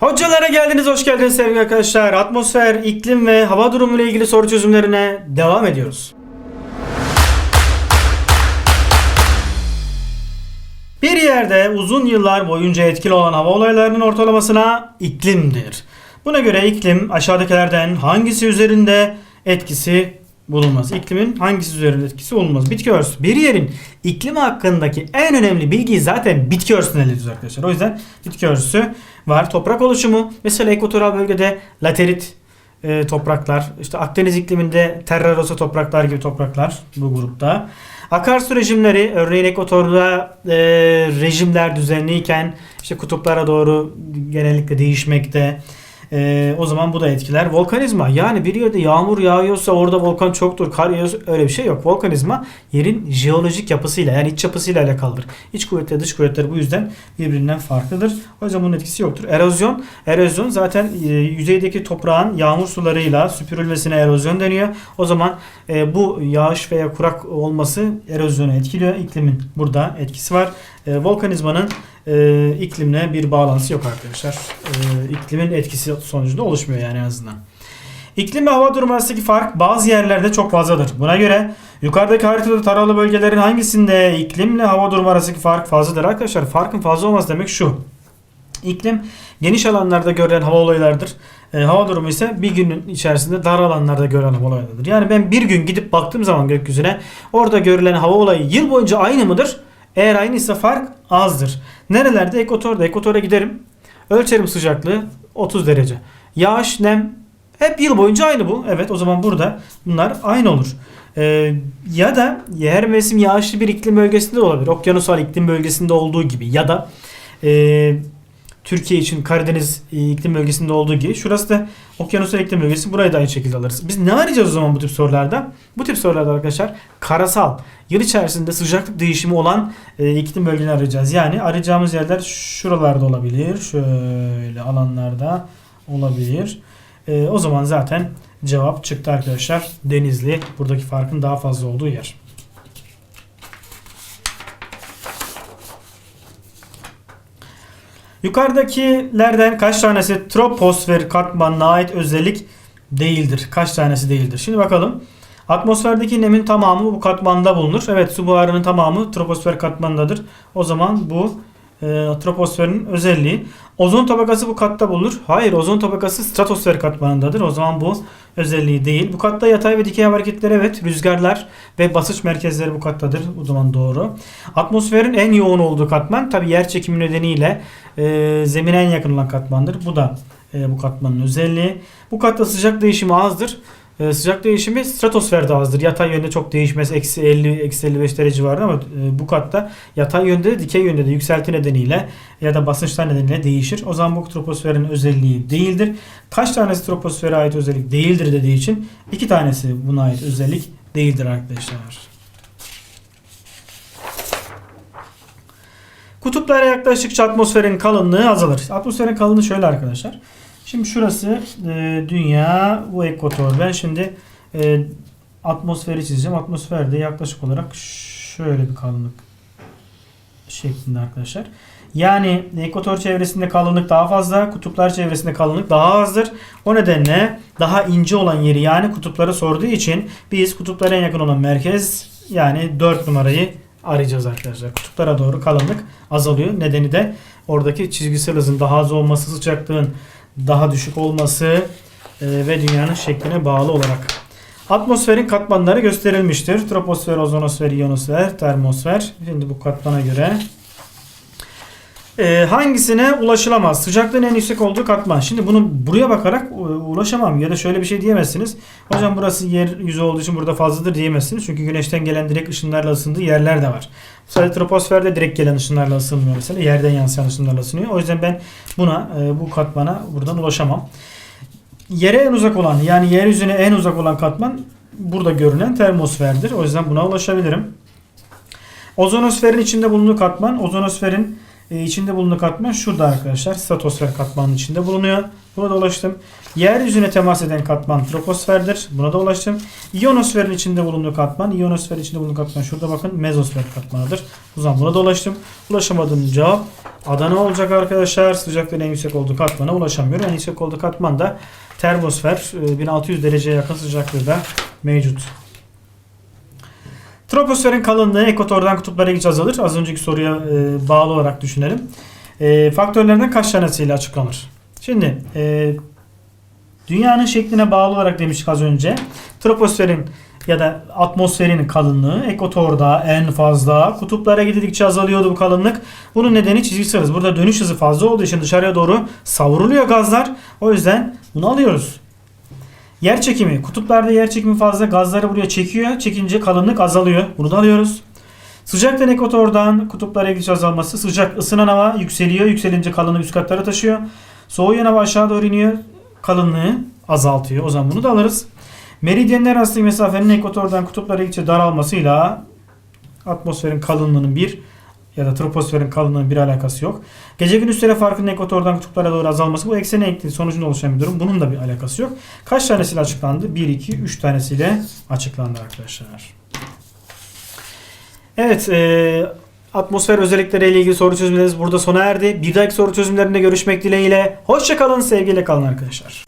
Hocalara geldiniz, hoş geldiniz sevgili arkadaşlar. Atmosfer, iklim ve hava durumu ile ilgili soru çözümlerine devam ediyoruz. Bir yerde uzun yıllar boyunca etkili olan hava olaylarının ortalamasına iklimdir. Buna göre iklim aşağıdakilerden hangisi üzerinde etkisi bulunmaz? İklimin hangisi üzerinde etkisi bulunmaz? Bitki örtüsü. Bir yerin iklimi hakkındaki en önemli bilgiyi zaten bitki örtüsünden alıyoruz arkadaşlar. O yüzden bitki örtüsü var. Toprak oluşumu. Mesela ekvatoral bölgede laterit e, topraklar, işte Akdeniz ikliminde terra rosa topraklar gibi topraklar bu grupta. Akarsu rejimleri örneğin ekvatorda e, rejimler düzenliyken işte kutuplara doğru genellikle değişmekte. E, o zaman bu da etkiler. Volkanizma yani bir yerde yağmur yağıyorsa orada volkan çoktur, kar yağıyorsa öyle bir şey yok. Volkanizma yerin jeolojik yapısıyla yani iç yapısıyla alakalıdır. İç kuvvetler dış kuvvetler bu yüzden birbirinden farklıdır. O yüzden bunun etkisi yoktur. Erozyon, erozyon zaten e, yüzeydeki toprağın yağmur sularıyla süpürülmesine erozyon deniyor. O zaman e, bu yağış veya kurak olması erozyonu etkiliyor. İklimin burada etkisi var. E, volkanizmanın e, iklimle bir bağlantısı yok arkadaşlar. E, iklimin etkisi sonucunda oluşmuyor yani en azından. İklim ve hava durumu arasındaki fark bazı yerlerde çok fazladır. Buna göre yukarıdaki haritada taralı bölgelerin hangisinde iklimle hava durumu arasındaki fark fazladır arkadaşlar? Farkın fazla olması demek şu. İklim geniş alanlarda görülen hava olaylardır. E, hava durumu ise bir günün içerisinde dar alanlarda görülen hava olaylarıdır. Yani ben bir gün gidip baktığım zaman gökyüzüne orada görülen hava olayı yıl boyunca aynı mıdır? Eğer aynıysa fark azdır. Nerelerde? Ekvatorda. Ekvatora giderim. Ölçerim sıcaklığı 30 derece. Yağış, nem hep yıl boyunca aynı bu. Evet o zaman burada bunlar aynı olur. Ee, ya da her mevsim yağışlı bir iklim bölgesinde de olabilir. Okyanusal iklim bölgesinde olduğu gibi. Ya da e, Türkiye için Karadeniz e, iklim bölgesinde olduğu gibi. Şurası da okyanusal iklim bölgesi. Burayı da aynı şekilde alırız. Biz ne arayacağız o zaman bu tip sorularda? Bu tip sorularda arkadaşlar karasal, yıl içerisinde sıcaklık değişimi olan e, iklim bölgelerini arayacağız. Yani arayacağımız yerler şuralarda olabilir. Şöyle alanlarda olabilir. E, o zaman zaten cevap çıktı arkadaşlar. Denizli buradaki farkın daha fazla olduğu yer. Yukarıdakilerden kaç tanesi troposfer katmanına ait özellik değildir? Kaç tanesi değildir? Şimdi bakalım. Atmosferdeki nemin tamamı bu katmanda bulunur. Evet su buharının tamamı troposfer katmandadır. O zaman bu e, troposferin özelliği. Ozon tabakası bu katta bulunur. Hayır ozon tabakası stratosfer katmanındadır. O zaman bu özelliği değil. Bu katta yatay ve dikey hareketler evet. Rüzgarlar ve basınç merkezleri bu kattadır. O zaman doğru. Atmosferin en yoğun olduğu katman tabi yer çekimi nedeniyle e, zemine en yakın olan katmandır. Bu da e, bu katmanın özelliği. Bu katta sıcak değişimi azdır. E, sıcak değişimi stratosferde azdır. Yatay yönde çok değişmez. Eksi 50, eksi 55 derece vardı ama e, bu katta yatay yönde de dikey yönde de yükselti nedeniyle ya da basınçlar nedeniyle değişir. O zaman bu troposferin özelliği değildir. Kaç tanesi troposfere ait özellik değildir dediği için iki tanesi buna ait özellik değildir arkadaşlar. Kutuplara yaklaştıkça atmosferin kalınlığı azalır. Atmosferin kalınlığı şöyle arkadaşlar. Şimdi şurası e, dünya, bu ekvator. Ben şimdi e, atmosferi çizeceğim. Atmosferde yaklaşık olarak şöyle bir kalınlık şeklinde arkadaşlar. Yani ekvator çevresinde kalınlık daha fazla, kutuplar çevresinde kalınlık daha azdır. O nedenle daha ince olan yeri yani kutuplara sorduğu için biz kutuplara en yakın olan merkez yani 4 numarayı arayacağız arkadaşlar. Kutuplara doğru kalınlık azalıyor. Nedeni de oradaki çizgisel hızın daha az olması, sıcaklığın daha düşük olması e, ve dünyanın şekline bağlı olarak. Atmosferin katmanları gösterilmiştir. Troposfer, ozonosfer, ionosfer, termosfer. Şimdi bu katmana göre e, hangisine ulaşılamaz? Sıcaklığın en yüksek olduğu katman. Şimdi bunu buraya bakarak e, ulaşamam ya da şöyle bir şey diyemezsiniz. Hocam burası yer yüzü olduğu için burada fazladır diyemezsiniz. Çünkü güneşten gelen direkt ışınlarla ısındığı yerler de var. Sadece troposferde direkt gelen ışınlarla ısınmıyor mesela. Yerden yansıyan ışınlarla ısınıyor. O yüzden ben buna e, bu katmana buradan ulaşamam. Yere en uzak olan yani yeryüzüne en uzak olan katman burada görünen termosferdir. O yüzden buna ulaşabilirim. Ozonosferin içinde bulunduğu katman ozonosferin E, içinde bulunduğu katman şurada arkadaşlar. Stratosfer katmanının içinde bulunuyor. Buna da ulaştım. Yeryüzüne temas eden katman troposferdir. Buna da ulaştım. İyonosferin içinde bulunduğu katman, iyonosferin içinde bulunduğu katman şurada bakın mezosfer katmanıdır. O zaman buna da ulaştım. Ulaşamadığım cevap Adana olacak arkadaşlar. Sıcaklığın en yüksek olduğu katmana ulaşamıyorum. En yüksek olduğu katman da termosfer. e, 1600 dereceye yakın sıcaklığı da mevcut. Troposferin kalınlığı ekvatordan kutuplara geç azalır. Az önceki soruya e, bağlı olarak düşünelim. E, faktörlerden kaç tanesiyle açıklanır? Şimdi e, dünyanın şekline bağlı olarak demiştik az önce. Troposferin ya da atmosferin kalınlığı ekvatorda en fazla kutuplara gidildikçe azalıyordu bu kalınlık. Bunun nedeni çizgisel hız. Burada dönüş hızı fazla olduğu için dışarıya doğru savruluyor gazlar. O yüzden bunu alıyoruz. Yer çekimi. Kutuplarda yer çekimi fazla. Gazları buraya çekiyor. Çekince kalınlık azalıyor. Bunu da alıyoruz. Sıcaklığın ekvatordan kutuplara gidiş azalması. Sıcak ısınan hava yükseliyor. Yükselince kalınlığı üst katlara taşıyor. Soğuyan hava aşağı doğru iniyor. Kalınlığı azaltıyor. O zaman bunu da alırız. Meridyenler arasındaki mesafenin ekvatordan kutuplara gidişe daralmasıyla atmosferin kalınlığının bir ya da troposferin kalınlığının bir alakası yok. Gece gündüz süre farkının ekvatordan kutuplara doğru azalması bu eksene ekliliği sonucunda oluşan bir durum. Bunun da bir alakası yok. Kaç tanesiyle açıklandı? 1, 2, 3 tanesiyle açıklandı arkadaşlar. Evet, e, atmosfer özellikleriyle ilgili soru çözümlerimiz burada sona erdi. Bir dahaki soru çözümlerinde görüşmek dileğiyle. Hoşçakalın, sevgiyle kalın arkadaşlar.